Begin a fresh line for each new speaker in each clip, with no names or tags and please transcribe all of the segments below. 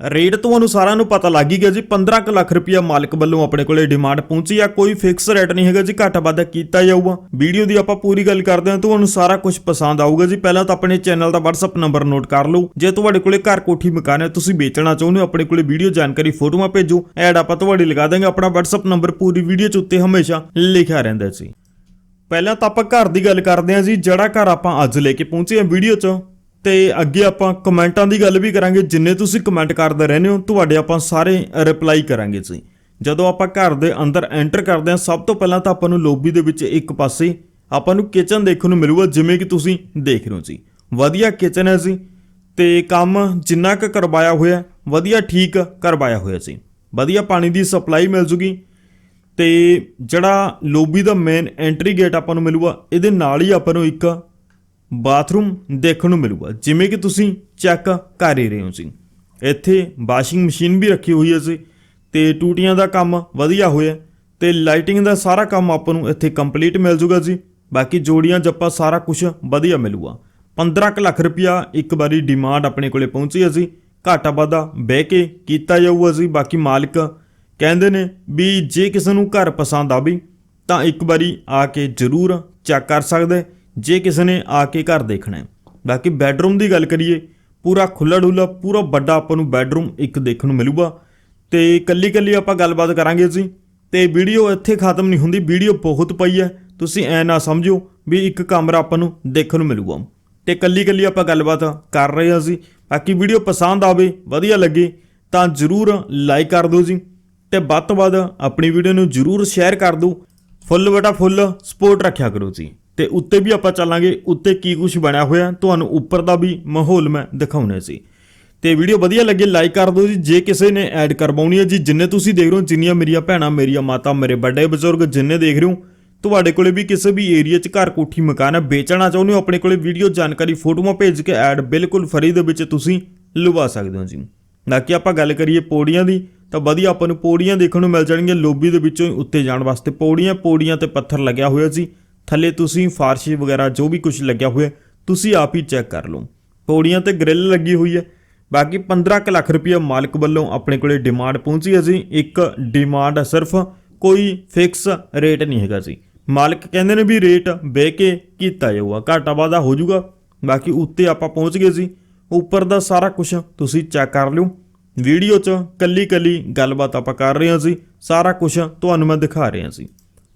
Rate ਤੁਹਾਨੂੰ ਸਾਰਿਆਂ ਨੂੰ ਪਤਾ ਲੱਗ ਹੀ ਗਿਆ ਜੀ 15 ਕੁ ਲੱਖ ਰੁਪਇਆ ਮਾਲਕ ਵੱਲੋਂ ਆਪਣੇ ਕੋਲੇ ਡਿਮਾਂਡ ਪਹੁੰਚੀ ਆ, ਕੋਈ ਫਿਕਸ ਰੇਟ ਨਹੀਂ ਹੈਗਾ ਜੀ, ਘੱਟ ਵਾਧਾ ਕੀਤਾ ਜਾਊਗਾ। ਵੀਡੀਓ ਦੀ ਆਪਾਂ ਪੂਰੀ ਗੱਲ ਕਰਦੇ ਹਾਂ ਤੁਹਾਨੂੰ ਸਾਰਾ ਕੁਝ ਪਸੰਦ ਆਊਗਾ ਜੀ। ਪਹਿਲਾਂ ਤਾਂ ਆਪਣੇ ਚੈਨਲ ਦਾ WhatsApp ਨੰਬਰ ਨੋਟ ਕਰ ਲਓ। ਜੇ ਤੁਹਾਡੇ ਕੋਲੇ ਘਰ ਕੋਠੀ ਮਕਾਨ ਹੈ, ਤੁਸੀਂ ਵੇਚਣਾ ਚਾਹੁੰਦੇ ਹੋ, ਆਪਣੇ ਕੋਲੇ ਵੀਡੀਓ ਜਾਣਕਾਰੀ ਫੋਟੋਆਂ ਭੇਜੋ। ਐਡ ਆਪਾਂ ਤੁਹਾਡੀ ਲਗਾ ਦਾਂਗੇ ਆਪਣਾ WhatsApp ਨੰਬਰ ਪੂਰੀ ਵੀਡੀਓ 'ਚ ਉੱਤੇ ਹਮੇਸ਼ਾ ਲਿਖਿਆ ਰਹਿੰਦਾ ਸੀ ਪਹਿਲਾਂ ਤਾਂ ਆਪਾਂ ਘਰ ਦੀ ਗੱਲ ਕਰਦੇ ਹਾਂ ਜੀ, ਜਿਹੜਾ ਘਰ ਆਪਾਂ ਅੱਜ ਲੈ ਕੇ ਪਹੁੰਚੇ ਹਾਂ ਵੀਡੀਓ 'ਚ। ਤੇ ਅੱਗੇ ਆਪਾਂ ਕਮੈਂਟਾਂ ਦੀ ਗੱਲ ਵੀ ਕਰਾਂਗੇ। ਜਿੰਨੇ ਤੁਸੀਂ ਕਮੈਂਟ ਕਰਦੇ ਰਹਿੰਦੇ ਹੋ, ਤੁਹਾਡੇ ਆਪਾਂ ਸਾਰੇ ਰਿਪਲਾਈ ਕਰਾਂਗੇ ਜੀ। ਜਦੋਂ ਆਪਾਂ ਘਰ ਦੇ ਅੰਦਰ ਐਂਟਰ ਕਰਦੇ ਹਾਂ, ਸਭ ਤੋਂ ਪਹਿਲਾਂ ਤਾਂ ਆਪਾਂ ਨੂੰ ਲੋਬੀ ਦੇ ਵਿੱਚ ਇੱਕ ਪਾਸੇ ਆਪਾਂ ਨੂੰ ਕਿਚਨ ਦੇਖਣ ਨੂੰ ਮਿਲੂਗਾ, ਜਿਵੇਂ ਕਿ ਤੁਸੀਂ ਦੇਖ ਰਹੇ ਹੋ ਜੀ। ਵਧੀਆ ਕਿਚਨ ਹੈ ਜੀ ਤੇ ਕੰਮ ਜਿੰਨਾ ਕੁ ਕਰਵਾਇਆ ਹੋਇਆ, ਵਧੀਆ ਠੀਕ ਕਰਵਾਇਆ ਹੋਇਆ ਸੀ ਵਧੀਆ ਪਾਣੀ ਦੀ ਸਪਲਾਈ ਮਿਲ ਜੂਗੀ ਤੇ ਜਿਹੜਾ ਲੋਬੀ ਦਾ ਮੇਨ ਐਂਟਰੀ ਗੇਟ ਆਪਾਂ ਨੂੰ ਮਿਲੂਗਾ, ਇਹਦੇ ਨਾਲ ਹੀ ਆਪਾਂ ਨੂੰ ਇੱਕ ਬਾਥਰੂਮ ਦੇਖਣ ਨੂੰ ਮਿਲੂਗਾ। ਜਿਵੇਂ ਕਿ ਤੁਸੀਂ ਚੈੱਕ ਕਰ ਹੀ ਰਹੇ ਹੋ ਜੀ ਇੱਥੇ ਵਾਸ਼ਿੰਗ ਮਸ਼ੀਨ ਵੀ ਰੱਖੀ ਹੋਈ ਹੈ ਜੀ ਤੇ ਟੂਟੀਆਂ ਦਾ ਕੰਮ ਵਧੀਆ ਹੋਇਆ ਤੇ ਲਾਈਟਿੰਗ ਦਾ ਸਾਰਾ ਕੰਮ ਆਪਾਂ ਨੂੰ ਇੱਥੇ ਕੰਪਲੀਟ ਮਿਲ ਜੂਗਾ ਜੀ। ਬਾਕੀ ਜੋੜੀਆਂ ਜੱਪਾ ਸਾਰਾ ਕੁਝ ਵਧੀਆ ਮਿਲੂਗਾ। 15 ਕੁ ਲੱਖ ਰੁਪਇਆ ਇੱਕ ਵਾਰੀ ਡਿਮਾਂਡ ਆਪਣੇ ਕੋਲੇ ਪਹੁੰਚੀ ਹੈ ਜੀ। ਘਾਟਾ ਵਾਧਾ ਬਹਿ ਕੇ ਕੀਤਾ ਜਾਊਗਾ ਜੀ। ਬਾਕੀ ਮਾਲਕ ਕਹਿੰਦੇ ਨੇ ਵੀ ਜੇ ਕਿਸੇ ਨੂੰ ਘਰ ਪਸੰਦ ਆਵੇ ਤਾਂ ਇੱਕ ਵਾਰੀ ਆ ਕੇ ਜ਼ਰੂਰ ਚੈੱਕ ਕਰ ਸਕਦੇ। ਜੇ ਕਿਸੇ ਨੇ ਆ ਕੇ ਘਰ ਦੇਖਣਾ ਹੈ। ਬਾਕੀ ਬੈੱਡਰੂਮ ਦੀ ਗੱਲ ਕਰੀਏ, ਪੂਰਾ ਖੁੱਲਾ ਡੁੱਲਾ ਪੂਰਾ ਵੱਡਾ ਆਪਾਂ ਨੂੰ ਬੈੱਡਰੂਮ ਇੱਕ ਦੇਖਣ ਨੂੰ ਮਿਲੂਗਾ। ਤੇ ਕੱਲੀ ਕੱਲੀ ਆਪਾਂ ਗੱਲਬਾਤ ਕਰਾਂਗੇ ਜੀ ਤੇ ਵੀਡੀਓ ਇੱਥੇ ਖਤਮ ਨਹੀਂ ਹੁੰਦੀ, ਵੀਡੀਓ ਬਹੁਤ ਪਈ ਹੈ। ਤੁਸੀਂ ਐ ਨਾ ਸਮਝੋ ਵੀ ਇੱਕ ਕਮਰਾ ਆਪਾਂ ਨੂੰ ਦੇਖਣ ਨੂੰ ਮਿਲੂਗਾ। ਤੇ ਕੱਲੀ ਕੱਲੀ ਆਪਾਂ ਗੱਲਬਾਤ ਕਰ ਰਹੇ ਹਾਂ ਜੀ ਬਾਕੀ ਵੀਡੀਓ ਪਸੰਦ ਆਵੇ, ਵਧੀਆ ਲੱਗੇ, ਤਾਂ ਜਰੂਰ ਲਾਈਕ ਕਰ ਦਿਓ ਜੀ। ਤੇ ਵੱਧ ਤੋਂ ਵੱਧ ਆਪਣੀ ਵੀਡੀਓ ਨੂੰ ਜਰੂਰ ਸ਼ੇਅਰ ਕਰ ਦਿਓ। ਫੁੱਲ ਬਟਾ ਫੁੱਲ ਸਪੋਰਟ ਰੱਖਿਆ ਕਰੋ ਜੀ। ਤੇ ਉੱਤੇ ਵੀ ਆਪਾਂ ਚੱਲਾਂਗੇ, ਉੱਤੇ ਕੀ ਕੁਝ ਬਣਿਆ ਹੋਇਆ, ਤੁਹਾਨੂੰ ਉੱਪਰ ਦਾ ਵੀ ਮਾਹੌਲ ਮੈਂ ਦਿਖਾਉਣਾ ਸੀ। ਤੇ ਵੀਡੀਓ ਵਧੀਆ ਲੱਗੇ ਲਾਈਕ ਕਰ ਦਿਓ ਜੀ, ਜੇ ਕਿਸੇ ਨੇ ਐਡ ਕਰਵਾਉਣੀ ਹੈ ਜੀ, ਜਿੰਨੇ ਤੁਸੀਂ ਦੇਖ ਰਹੇ ਹੋ, ਜਿੰਨੀਆਂ ਮੇਰੀਆਂ ਭੈਣਾਂ, ਮੇਰੀਆਂ ਮਾਤਾ, ਮੇਰੇ ਵੱਡੇ ਬਜ਼ੁਰਗ ਜਿੰਨੇ ਦੇਖ ਰਹੇ ਹੋ, ਤੁਹਾਡੇ ਕੋਲੇ ਵੀ ਕਿਸੇ ਵੀ ਏਰੀਆ 'ਚ ਘਰ ਕੋਠੀ ਮਕਾਨ ਹੈ, ਵੇਚਣਾ ਚਾਹੁੰਦੇ ਹੋ, ਆਪਣੇ ਕੋਲੇ ਵੀਡੀਓ ਜਾਣਕਾਰੀ, ਫੋਟੋਆਂ ਭੇਜ ਕੇ ਐਡ ਬਿਲਕੁਲ ਫਰੀ ਦੇ ਵਿੱਚ ਤੁਸੀਂ ਲਵਾ ਸਕਦੇ ਹੋ ਜੀ। ਨਾ ਕਿ ਆਪਾਂ ਗੱਲ ਕਰੀਏ ਪੌੜੀਆਂ ਦੀ, ਤਾਂ ਵਧੀਆ ਆਪਾਂ ਨੂੰ ਪੌੜੀਆਂ ਦੇਖਣ ਨੂੰ ਮਿਲ ਜਾਣਗੀਆਂ, ਲੋਬੀ ਦੇ ਵਿੱਚੋਂ ਹੀ ਉੱਤੇ ਜਾਣ ਵਾਸਤੇ ਪੌੜੀਆਂ ਪੌੜੀਆਂ ਤੇ ਪੱਥਰ ਲੱਗਿਆ ਹੋਇਆ ਸੀ ਥੱਲੇ ਤੁਸੀਂ ਫਾਰਸ਼ੀ ਵਗੈਰਾ ਜੋ ਵੀ ਕੁਝ ਲੱਗਿਆ ਹੋਇਆ, ਤੁਸੀਂ ਆਪ ਹੀ ਚੈੱਕ ਕਰ ਲਓ। ਪੌੜੀਆਂ ਤੇ ਗ੍ਰਿਲ ਲੱਗੀ ਹੋਈ ਹੈ। ਬਾਕੀ 15 ਕੁ ਲੱਖ ਰੁਪਏ ਮਾਲਕ ਵੱਲੋਂ ਆਪਣੇ ਕੋਲੇ ਡਿਮਾਂਡ ਪਹੁੰਚੀ ਹੈ ਜੀ। ਇੱਕ ਡਿਮਾਂਡ ਸਿਰਫ ਕੋਈ ਫਿਕਸ ਰੇਟ ਨਹੀਂ ਹੈਗਾ ਸੀ ਮਾਲਕ ਕਹਿੰਦੇ ਨੇ ਵੀ ਰੇਟ ਬਹਿ ਕੇ ਕੀਤਾ ਜਾਊਗਾ, ਘਾਟਾ ਵਾਧਾ ਹੋ ਜਾਊਗਾ। ਬਾਕੀ ਉੱਤੇ ਆਪਾਂ ਪਹੁੰਚ ਗਏ ਸੀ ਉੱਪਰ ਦਾ ਸਾਰਾ ਕੁਝ ਤੁਸੀਂ ਚੈੱਕ ਕਰ ਲਿਓ। ਵੀਡੀਓ 'ਚ ਕੱਲੀ ਕੱਲੀ ਗੱਲਬਾਤ ਆਪਾਂ ਕਰ ਰਹੇ ਹਾਂ ਸੀ ਸਾਰਾ ਕੁਝ ਤੁਹਾਨੂੰ ਮੈਂ ਦਿਖਾ ਰਿਹਾ ਸੀ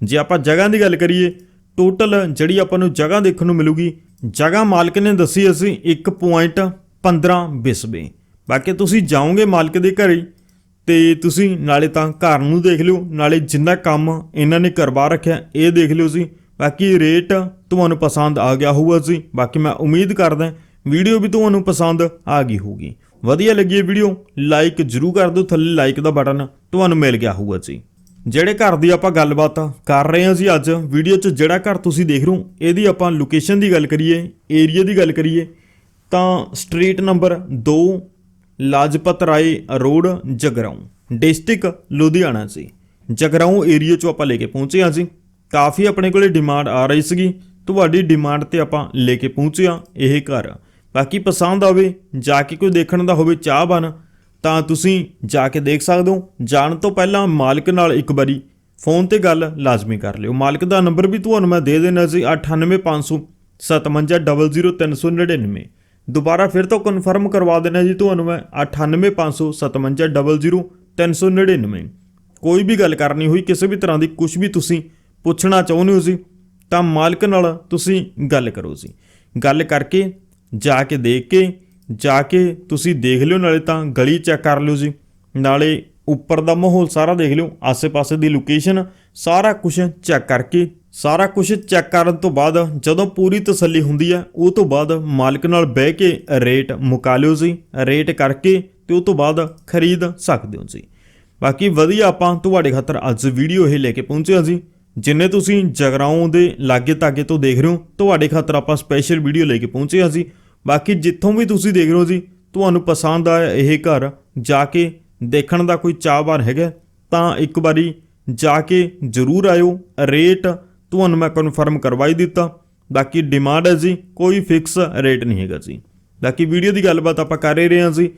ਜੇ ਆਪਾਂ ਜਗ੍ਹਾ ਦੀ ਗੱਲ ਕਰੀਏ ਟੋਟਲ ਜਿਹੜੀ ਆਪਾਂ ਨੂੰ ਜਗ੍ਹਾ ਦੇਖਣ ਨੂੰ ਮਿਲੂਗੀ, ਜਗ੍ਹਾ ਮਾਲਕ ਨੇ ਦੱਸੀ ਅਸੀਂ 1.15 ਬਿਸਬੇ। ਬਾਕੀ ਤੁਸੀਂ ਜਾਓਗੇ ਮਾਲਕ ਦੇ ਘਰੇ ਤੇ ਤੁਸੀਂ ਨਾਲੇ ਤਾਂ ਘਰ ਨੂੰ ਦੇਖ ਲਿਓ, ਨਾਲੇ ਜਿੰਨਾ ਕੰਮ ਇਹਨਾਂ ਨੇ ਕਰਵਾ ਰੱਖਿਆ, ਇਹ ਦੇਖ ਲਿਓ ਸੀ ਬਾਕੀ ਰੇਟ ਤੁਹਾਨੂੰ ਪਸੰਦ ਆ ਗਿਆ ਹੋਊਗਾ ਜੀ। ਬਾਕੀ ਮੈਂ ਉਮੀਦ ਕਰਦਾ ਵੀਡੀਓ ਵੀ ਤੁਹਾਨੂੰ ਪਸੰਦ ਆ ਗਈ ਹੋਊਗੀ। ਵਧੀਆ ਲੱਗੀ ਇਹ ਵੀਡੀਓ ਲਾਈਕ ਜਰੂਰ ਕਰ ਦਿਓ, ਥੱਲੇ ਲਾਈਕ ਦਾ ਬਟਨ ਤੁਹਾਨੂੰ ਮਿਲ ਗਿਆ ਹੋਊਗਾ ਜੀ। ਜਿਹੜੇ ਘਰ ਦੀ ਆਪਾਂ ਗੱਲਬਾਤ ਕਰ ਰਹੇ ਹਾਂ ਜੀ ਅੱਜ ਵੀਡੀਓ 'ਚ ਜਿਹੜਾ ਘਰ ਤੁਸੀਂ ਦੇਖ ਰਹੇ ਹੋ, ਇਹਦੀ ਆਪਾਂ ਲੋਕੇਸ਼ਨ ਦੀ ਗੱਲ ਕਰੀਏ ਏਰੀਆ ਦੀ ਗੱਲ ਕਰੀਏ, ਤਾਂ street number 2 Lajpat Rai road, Jagraon district Ludhiana ji. Jagraon area 'ਚੋਂ ਆਪਾਂ ਲੈ ਕੇ ਪਹੁੰਚੇ ਹਾਂ ਜੀ। ਕਾਫੀ ਆਪਣੇ ਕੋਲੇ ਡਿਮਾਂਡ ਆ ਰਹੀ ਸੀਗੀ, ਤੁਹਾਡੀ ਡਿਮਾਂਡ ਤੇ ਆਪਾਂ ਲੈ ਕੇ ਪਹੁੰਚੇ ਹਾਂ ਇਹ ਘਰ। ਬਾਕੀ ਪਸੰਦ ਆਵੇ, ਜਾ ਕੇ ਕੋਈ ਦੇਖਣ ਦਾ ਹੋਵੇ ਚਾਹ ਬਣ ਤਾਂ ਤੁਸੀਂ ਜਾ ਕੇ ਦੇਖ ਸਕਦੇ ਹੋ ਜਾਣ ਤੋਂ ਪਹਿਲਾਂ ਮਾਲਕ ਨਾਲ ਇੱਕ ਵਾਰੀ ਫੋਨ ਤੇ ਗੱਲ ਲਾਜ਼ਮੀ ਕਰ ਲਿਓ ਮਾਲਕ ਦਾ ਨੰਬਰ ਵੀ ਤੁਹਾਨੂੰ ਮੈਂ ਦੇ ਦੇਣਾ ਸੀ 9850 ਦੁਬਾਰਾ ਫਿਰ ਤੋਂ ਕਨਫਰਮ ਕਰਵਾ ਦੇਣਾ ਜੀ ਤੁਹਾਨੂੰ ਮੈਂ 9850 ਕੋਈ ਵੀ ਗੱਲ ਕਰਨੀ ਹੋਈ ਕਿਸੇ ਵੀ ਤਰ੍ਹਾਂ ਦੀ ਕੁਝ ਵੀ ਤੁਸੀਂ ਪੁੱਛਣਾ ਚਾਹੁੰਦੇ ਹੋ ਜੀ ਤਾਂ ਮਾਲਕ ਨਾਲ ਤੁਸੀਂ ਗੱਲ ਕਰੋ ਜੀ ਗੱਲ ਕਰਕੇ ਜਾ ਕੇ ਦੇਖ ਕੇ ਜਾ ਕੇ ਤੁਸੀਂ ਦੇਖ ਲਿਓ, ਨਾਲੇ ਤਾਂ ਗਲੀ ਚੈੱਕ ਕਰ ਲਿਓ ਜੀ। ਨਾਲੇ ਉੱਪਰ ਦਾ ਮਾਹੌਲ ਸਾਰਾ ਦੇਖ ਲਿਓ, ਆਸੇ-ਪਾਸੇ ਦੀ ਲੋਕੇਸ਼ਨ ਸਾਰਾ ਕੁਝ ਚੈੱਕ ਕਰਕੇ, ਸਾਰਾ ਕੁਝ ਚੈੱਕ ਕਰਨ ਤੋਂ ਬਾਅਦ ਜਦੋਂ ਪੂਰੀ ਤਸੱਲੀ ਹੁੰਦੀ ਹੈ ਉਹ ਤੋਂ ਬਾਅਦ ਮਾਲਕ ਨਾਲ ਬਹਿ ਕੇ ਰੇਟ ਮੁਕਾ ਲਿਓ ਜੀ। ਰੇਟ ਕਰਕੇ ਤੇ ਉਹ ਤੋਂ ਬਾਅਦ ਖਰੀਦ ਸਕਦੇ ਹੋ ਜੀ। ਬਾਕੀ ਵਧੀਆ ਆਪਾਂ ਤੁਹਾਡੇ ਖਾਤਰ ਅੱਜ ਵੀਡੀਓ ਇਹ ਲੈ ਕੇ ਪਹੁੰਚੇ ਹਾਂ ਜੀ। ਜਿੰਨੇ ਤੁਸੀਂ ਜਗਰਾਉਂ ਦੇ ਲਾਗੇ ਤਾਗੇ ਤੋਂ ਦੇਖ ਰਹੇ ਹੋ, ਤੁਹਾਡੇ ਖਾਤਰ ਆਪਾਂ ਸਪੈਸ਼ਲ ਵੀਡੀਓ ਲੈ ਕੇ ਪਹੁੰਚੇ ਹਾਂ ਜੀ। ਬਾਕੀ ਜਿੱਥੋਂ ਵੀ ਤੁਸੀਂ ਦੇਖ ਰਹੇ ਹੋ ਜੀ, ਤੁਹਾਨੂੰ ਪਸੰਦ ਆਇਆ ਇਹ ਘਰ, ਜਾ ਕੇ ਦੇਖਣ ਦਾ ਕੋਈ ਚਾਹਵਾਨ ਹੈਗਾ, ਤਾਂ ਇੱਕ ਵਾਰੀ ਜਾ ਕੇ ਜ਼ਰੂਰ ਆਇਓ। ਰੇਟ ਤੁਹਾਨੂੰ ਮੈਂ ਕਨਫਰਮ ਕਰਵਾਈ ਦਿੱਤਾ। ਬਾਕੀ ਡਿਮਾਂਡ ਹੈ ਜੀ, ਕੋਈ ਫਿਕਸ ਰੇਟ ਨਹੀਂ ਹੈਗਾ ਜੀ। ਬਾਕੀ ਵੀਡੀਓ ਦੀ ਗੱਲਬਾਤ ਆਪਾਂ ਕਰ ਹੀ ਰਹੇ ਹਾਂ ਜੀ।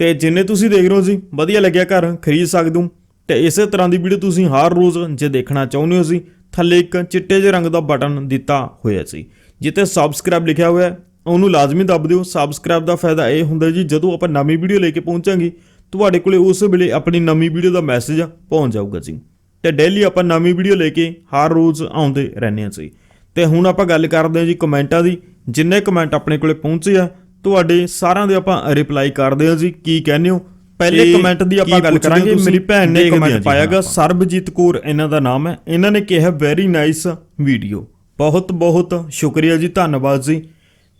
ਤੇ ਜਿੰਨੇ ਤੁਸੀਂ ਦੇਖ ਰਹੇ ਹੋ ਜੀ, ਵਧੀਆ ਲੱਗਿਆ ਘਰ, ਖਰੀਦ ਸਕਦੇ ਹੋ। ਤੇ ਇਸੇ ਤਰ੍ਹਾਂ ਦੀ ਵੀਡੀਓ ਤੁਸੀਂ ਹਰ ਰੋਜ਼ ਜੇ ਦੇਖਣਾ ਚਾਹੁੰਦੇ ਹੋ ਜੀ, ਥੱਲੇ ਇੱਕ ਚਿੱਟੇ ਜਿਹੇ ਰੰਗ ਦਾ ਬਟਨ ਦਿੱਤਾ ਹੋਇਆ ਸੀ ਜਿੱਥੇ ਸਬਸਕ੍ਰਾਈਬ ਲਿਖਿਆ ਹੋਇਆ ਹੈ ਉਹਨੂੰ ਲਾਜ਼ਮੀ ਦੱਬ ਦਿਓ। ਸਬਸਕ੍ਰਾਈਬ ਦਾ ਫਾਇਦਾ ਇਹ ਹੁੰਦਾ ਜੀ ਜਦੋਂ ਆਪਾਂ ਨਵੀਂ ਵੀਡੀਓ ਲੈ ਕੇ ਪਹੁੰਚਾਂਗੇ ਤੁਹਾਡੇ ਕੋਲੇ ਉਸ ਵੇਲੇ ਆਪਣੀ ਨਵੀਂ ਵੀਡੀਓ ਦਾ ਮੈਸੇਜ ਪਹੁੰਚ ਜਾਊਗਾ ਜੀ। ਤੇ ਡੇਲੀ ਆਪਾਂ ਨਵੀਂ ਵੀਡੀਓ ਲੈ ਕੇ ਹਰ ਰੋਜ਼ ਆਉਂਦੇ ਰਹਿੰਦੇ ਹਾਂ ਜੀ। ਤੇ ਹੁਣ ਆਪਾਂ ਗੱਲ ਕਰਦੇ ਹਾਂ ਜੀ ਕਮੈਂਟਾਂ ਦੀ। ਜਿੰਨੇ ਕਮੈਂਟ ਆਪਣੇ ਕੋਲੇ ਪਹੁੰਚੇ ਆ ਤੁਹਾਡੇ ਸਾਰਿਆਂ ਦੇ ਆਪਾਂ ਰਿਪਲਾਈ ਕਰਦੇ ਹਾਂ ਜੀ ਕੀ ਕਹਿੰਦੇ ਹੋ? ਪਹਿਲੇ ਕਮੈਂਟ ਦੀ ਆਪਾਂ ਗੱਲ ਕਰਾਂਗੇ? ਮੇਰੀ ਭੈਣ ਨੇ ਕਮੈਂਟ ਪਾਇਆਗਾ। ਸਰਬਜੀਤ ਕੌਰ ਇਹਨਾਂ ਦਾ ਨਾਮ ਹੈ। ਇਹਨਾਂ ਨੇ ਕਿਹਾ ਵੈਰੀ ਨਾਈਸ ਵੀਡੀਓ ਬਹੁਤ ਬਹੁਤ ਸ਼ੁਕਰੀਆ ਜੀ ਧੰਨਵਾਦ ਜੀ।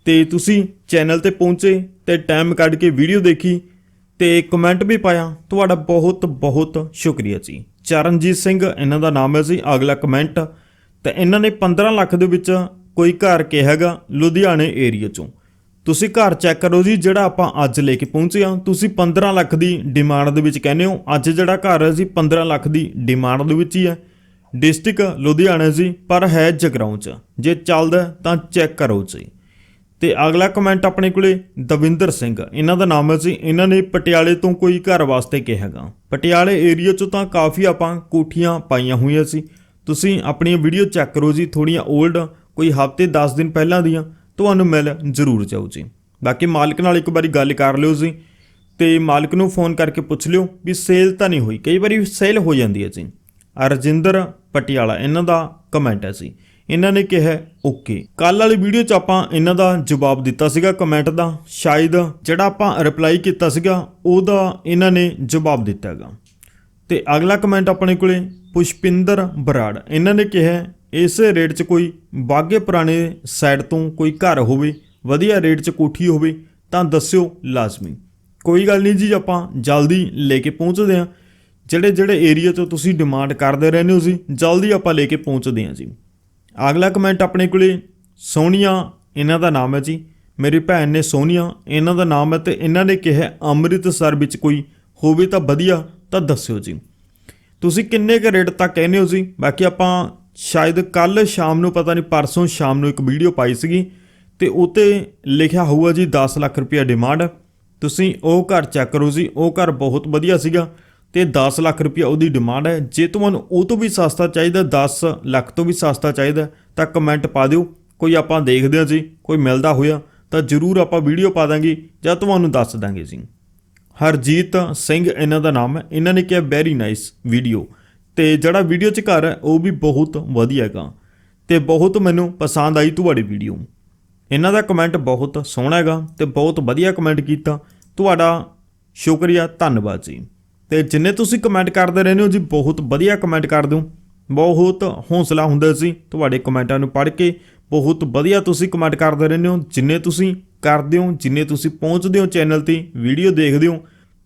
ਤੇ ਤੁਸੀਂ ਚੈਨਲ ਤੇ ਪਹੁੰਚੇ ਤੇ ਟਾਈਮ ਕੱਢ ਕੇ ਵੀਡੀਓ ਦੇਖੀ ਤੇ ਕਮੈਂਟ ਵੀ ਪਾਇਆ। ਤੁਹਾਡਾ ਬਹੁਤ ਬਹੁਤ ਸ਼ੁਕਰੀਆ ਜੀ। ਚਰਨਜੀਤ ਸਿੰਘ ਇਹਨਾਂ ਦਾ ਨਾਮ ਹੈ ਜੀ, ਅਗਲਾ ਕਮੈਂਟ ਤੇ ਇਹਨਾਂ ਨੇ 15 ਲੱਖ ਦੇ ਵਿੱਚ ਕੋਈ ਘਰ ਕਿਹਾਗਾ ਲੁਧਿਆਣੇ ਏਰੀਆ ਚੋਂ। ਤੁਸੀਂ ਘਰ ਚੈੱਕ ਕਰੋ ਜੀ, ਜਿਹੜਾ ਆਪਾਂ ਅੱਜ ਲੈ ਕੇ ਪਹੁੰਚੇ ਹਾਂ। ਤੁਸੀਂ 15 ਲੱਖ ਦੀ ਡਿਮਾਂਡ ਦੇ ਵਿੱਚ ਕਹਿੰਦੇ ਹੋ। ਅੱਜ ਜਿਹੜਾ ਘਰ ਹੈ ਜੀ 15 ਲੱਖ ਦੀ ਡਿਮਾਂਡ ਦੇ ਵਿੱਚ ਹੀ ਹੈ। ਡਿਸਟ੍ਰਿਕਟ ਲੁਧਿਆਣਾ ਜੀ, ਪਰ ਹੈ ਜਗਰਾਉਂ ਚ। ਜੇ ਚੱਲਦਾ ਤਾਂ ਚੈੱਕ ਕਰੋ ਜੀ। ਤੇ ਅਗਲਾ ਕਮੈਂਟ ਆਪਣੇ ਕੋਲੇ ਦਵਿੰਦਰ ਸਿੰਘ। ਇਹਨਾਂ ਦਾ ਨਾਮ ਹੈ ਜੀ, ਇਹਨਾਂ ਨੇ ਪਟਿਆਲੇ ਤੋਂ ਕੋਈ ਘਰ ਵਾਸਤੇ ਕਿਹਾਗਾ ਪਟਿਆਲੇ ਏਰੀਆ ਚੋਂ ਤਾਂ ਕਾਫੀ ਆਪਾਂ ਕੋਠੀਆਂ ਪਾਈਆਂ ਹੋਈਆਂ ਸੀ। ਤੁਸੀਂ ਆਪਣੀਆਂ ਵੀਡੀਓ ਚੈੱਕ ਕਰੋ ਜੀ ਥੋੜੀਆਂ 올ਡ ਕੋਈ ਹਫ਼ਤੇ 10 ਦਿਨ ਪਹਿਲਾਂ ਦੀਆਂ, ਤੁਹਾਨੂੰ ਮਿਲ ਜ਼ਰੂਰ ਜਾਊ ਜੀ। ਬਾਕੀ ਮਾਲਕ ਨਾਲ ਇੱਕ ਵਾਰੀ ਗੱਲ ਕਰ ਲਿਓ ਜੀ, ਤੇ ਮਾਲਕ ਨੂੰ ਫੋਨ ਕਰਕੇ ਪੁੱਛ ਲਿਓ ਵੀ ਸੇਲ ਤਾਂ ਨਹੀਂ ਹੋਈ, ਕਈ ਵਾਰੀ ਸੇਲ ਹੋ ਜਾਂਦੀ ਹੈ ਜੀ। ਅਰਜਿੰਦਰ ਪਟਿਆਲਾ, ਇਹਨਾਂ ਦਾ ਕਮੈਂਟ ਹੈ ਜੀ। ਇਹਨਾਂ ਨੇ ਕਿਹਾ, ਓਕੇ। ਕੱਲ ਵਾਲੀ ਵੀਡੀਓ 'ਚ ਆਪਾਂ ਇਹਨਾਂ ਦਾ ਜਵਾਬ ਦਿੱਤਾ ਸੀਗਾ ਕਮੈਂਟ ਦਾ। ਸ਼ਾਇਦ ਜਿਹੜਾ ਆਪਾਂ ਰਿਪਲਾਈ ਕੀਤਾ ਸੀਗਾ, ਉਹਦਾ ਇਹਨਾਂ ਨੇ ਜਵਾਬ ਦਿੱਤਾ ਹੈਗਾ। ਤੇ ਅਗਲਾ ਕਮੈਂਟ ਆਪਣੇ ਕੋਲੇ, ਪੁਸ਼ਪਿੰਦਰ ਬਰਾੜ। ਇਹਨਾਂ ਨੇ ਕਿਹਾ, ਇਸ ਰੇਟ 'ਚ ਕੋਈ ਬਾਗੇ ਪੁਰਾਣੇ ਸਾਈਡ ਤੋਂ ਕੋਈ ਘਰ ਹੋਵੇ, ਵਧੀਆ ਰੇਟ 'ਚ ਕੋਠੀ ਹੋਵੇ, ਤਾਂ ਦੱਸਿਓ ਲਾਜ਼ਮੀ। ਕੋਈ ਗੱਲ ਨਹੀਂ ਜੀ, ਆਪਾਂ ਜਲਦੀ ਲੈ ਕੇ ਪਹੁੰਚਦੇ ਹਾਂ। ਜਿਹੜੇ ਜਿਹੜੇ ਏਰੀਆ 'ਚੋਂ ਤੁਸੀਂ ਡਿਮਾਂਡ ਕਰਦੇ ਰਹਿੰਦੇ ਹੋ ਜੀ, ਜਲਦੀ ਆਪਾਂ ਲੈ ਕੇ ਪਹੁੰਚਦੇ ਹਾਂ ਜੀ। ਅਗਲਾ ਕਮੈਂਟ ਆਪਣੇ ਕੋਲੇ, ਸੋਨੀਆ, ਇਹਨਾਂ ਦਾ ਨਾਮ ਹੈ ਜੀ। ਮੇਰੀ ਭੈਣ ਨੇ ਸੋਨੀਆ, ਇਹਨਾਂ ਦਾ ਨਾਮ ਹੈ ਤੇ ਇਹਨਾਂ ਨੇ ਕਿਹਾ ਅੰਮ੍ਰਿਤਸਰ ਵਿੱਚ ਕੋਈ ਹੋਵੇ ਤਾਂ ਵਧੀਆ, ਤਾਂ ਦੱਸਿਓ ਜੀ। ਤੁਸੀਂ ਕਿੰਨੇ ਕੁ ਰੇਟ ਤੱਕ ਕਹਿੰਦੇ ਹੋ ਜੀ? ਬਾਕੀ ਆਪਾਂ ਸ਼ਾਇਦ ਕੱਲ ਸ਼ਾਮ ਨੂੰ, ਪਤਾ ਨਹੀਂ ਪਰਸੋਂ ਸ਼ਾਮ ਨੂੰ ਇੱਕ ਵੀਡੀਓ ਪਾਈ ਸੀਗੀ ਤੇ ਉਤੇ ਲਿਖਿਆ ਹੋਊਗਾ ਜੀ 10 ਲੱਖ ਰੁਪਏ ਡਿਮਾਂਡ ਤੁਸੀਂ ਉਹ ਘਰ ਚੈੱਕ ਕਰੋ ਜੀ, ਉਹ ਘਰ ਬਹੁਤ ਵਧੀਆ ਸੀਗਾ। ਤੇ 10 ਲੱਖ ਰੁਪਏ ਉਹਦੀ ਡਿਮਾਂਡ ਹੈ। ਜੇ ਤੁਹਾਨੂੰ ਉਹ ਤੋਂ ਵੀ ਸਸਤਾ ਚਾਹੀਦਾ 10 ਲੱਖ ਤੋਂ ਵੀ ਸਸਤਾ ਚਾਹੀਦਾ ਤਾਂ ਕਮੈਂਟ ਪਾ ਦਿਓ। ਕੋਈ ਆਪਾਂ ਦੇਖਦੇ ਹਾਂ ਜੀ, ਕੋਈ ਮਿਲਦਾ ਹੋਇਆ, ਤਾਂ ਜਰੂਰ ਆਪਾਂ ਵੀਡੀਓ ਪਾ ਦਾਂਗੇ ਜਾਂ ਤੁਹਾਨੂੰ ਦੱਸ ਦਾਂਗੇ ਜੀ। ਹਰਜੀਤ ਸਿੰਘ ਇਹਨਾਂ ਦਾ ਨਾਮ ਹੈ। ਇਹਨਾਂ ਨੇ ਕਿਹਾ ਵੈਰੀ ਨਾਈਸ ਵੀਡੀਓ ਤੇ ਜਿਹੜਾ ਵੀਡੀਓ ਚ ਘਰ ਹੈ, ਉਹ ਵੀ ਬਹੁਤ ਵਧੀਆ ਹੈਗਾ। ਤੇ ਬਹੁਤ ਮੈਨੂੰ ਪਸੰਦ ਆਈ ਤੁਹਾਡੀ ਵੀਡੀਓ ਇਹਨਾਂ ਦਾ ਕਮੈਂਟ ਬਹੁਤ ਸੋਹਣਾ ਹੈਗਾ ਤੇ ਬਹੁਤ ਵਧੀਆ ਕਮੈਂਟ ਕੀਤਾ। ਤੁਹਾਡਾ ਸ਼ੁਕਰੀਆ, ਧੰਨਵਾਦ ਜੀ। ਤੇ ਜਿੰਨੇ ਤੁਸੀਂ ਕਮੈਂਟ ਕਰਦੇ ਰਹਿੰਦੇ ਹੋ ਜੀ, ਬਹੁਤ ਵਧੀਆ ਕਮੈਂਟ ਕਰਦੇ ਹੋ। ਬਹੁਤ ਹੌਸਲਾ ਹੁੰਦਾ ਸੀ ਤੁਹਾਡੇ ਕਮੈਂਟਾਂ ਨੂੰ ਪੜ੍ਹ ਕੇ। ਬਹੁਤ ਵਧੀਆ ਤੁਸੀਂ ਕਮੈਂਟ ਕਰਦੇ ਰਹਿੰਦੇ ਹੋ। ਜਿੰਨੇ ਤੁਸੀਂ ਕਰਦੇ ਹੋ, ਜਿੰਨੇ ਤੁਸੀਂ ਪਹੁੰਚਦੇ ਹੋ ਚੈਨਲ ਤੇ ਵੀਡੀਓ ਦੇਖਦੇ ਹੋ,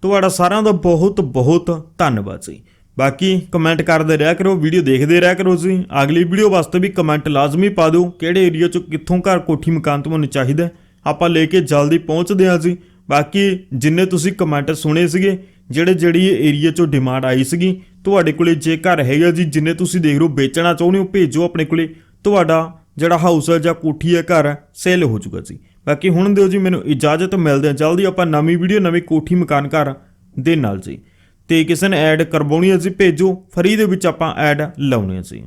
ਤੁਹਾਡਾ ਸਾਰਿਆਂ ਦਾ ਬਹੁਤ ਬਹੁਤ ਧੰਨਵਾਦ ਜੀ। ਬਾਕੀ ਕਮੈਂਟ ਕਰਦੇ ਰਿਹਾ ਕਰੋ ਵੀਡੀਓ ਦੇਖਦੇ ਰਿਹਾ ਕਰੋ ਜੀ। ਅਗਲੀ ਵੀਡੀਓ ਵਾਸਤੇ ਵੀ ਕਮੈਂਟ ਲਾਜ਼ਮੀ ਪਾ ਦਿਓ। ਕਿਹੜੇ ਏਰੀਆ ਚੋਂ ਕਿੱਥੋਂ ਘਰ ਕੋਠੀ ਮਕਾਨ ਤੁਹਾਨੂੰ ਚਾਹੀਦਾ ਆਪਾਂ ਲੈ ਕੇ ਜਲਦੀ ਪਹੁੰਚਦੇ ਹਾਂ ਜੀ। ਬਾਕੀ ਜਿੰਨੇ ਤੁਸੀਂ ਕਮੈਂਟ ਸੁਣੇ ਸੀਗੇ ਜਿਹੜੇ ਜਿਹੜੀ ਏਰੀਆ ਚੋਂ ਡਿਮਾਂਡ ਆਈ ਸੀਗੀ, ਤੁਹਾਡੇ ਕੋਲੇ ਜੇ ਘਰ ਹੈਗਾ ਜੀ, ਜਿੰਨੇ ਤੁਸੀਂ ਦੇਖ ਰਹੇ ਹੋ, ਵੇਚਣਾ ਚਾਹੁੰਦੇ ਹੋ, ਭੇਜੋ ਆਪਣੇ ਕੋਲੇ, ਤੁਹਾਡਾ ਜਿਹੜਾ ਹਾਊਸ ਹੈ ਜਾਂ ਕੋਠੀ ਹੈ ਘਰ ਹੈ ਸੇਲ ਹੋ ਜਾਊਗਾ ਜੀ। ਬਾਕੀ ਹੁਣ ਦਿਓ ਜੀ, ਮੈਨੂੰ ਇਜਾਜ਼ਤ, ਮਿਲਦੇ ਹਾਂ ਜਲਦੀ, ਆਪਾਂ ਨਵੀਂ ਵੀਡੀਓ ਨਵੀਂ ਕੋਠੀ, ਮਕਾਨ, ਘਰ ਦੇ ਨਾਲ ਜੀ। ਤੇ ਕਿਸੇ ਨੇ ਐਡ ਕਰਵਾਉਣੀ ਹੈ ਜੀ, ਭੇਜੋ ਫਰੀ ਦੇ ਵਿੱਚ ਆਪਾਂ ਐਡ ਲਾਉਣੀ ਹੈ ਜੀ।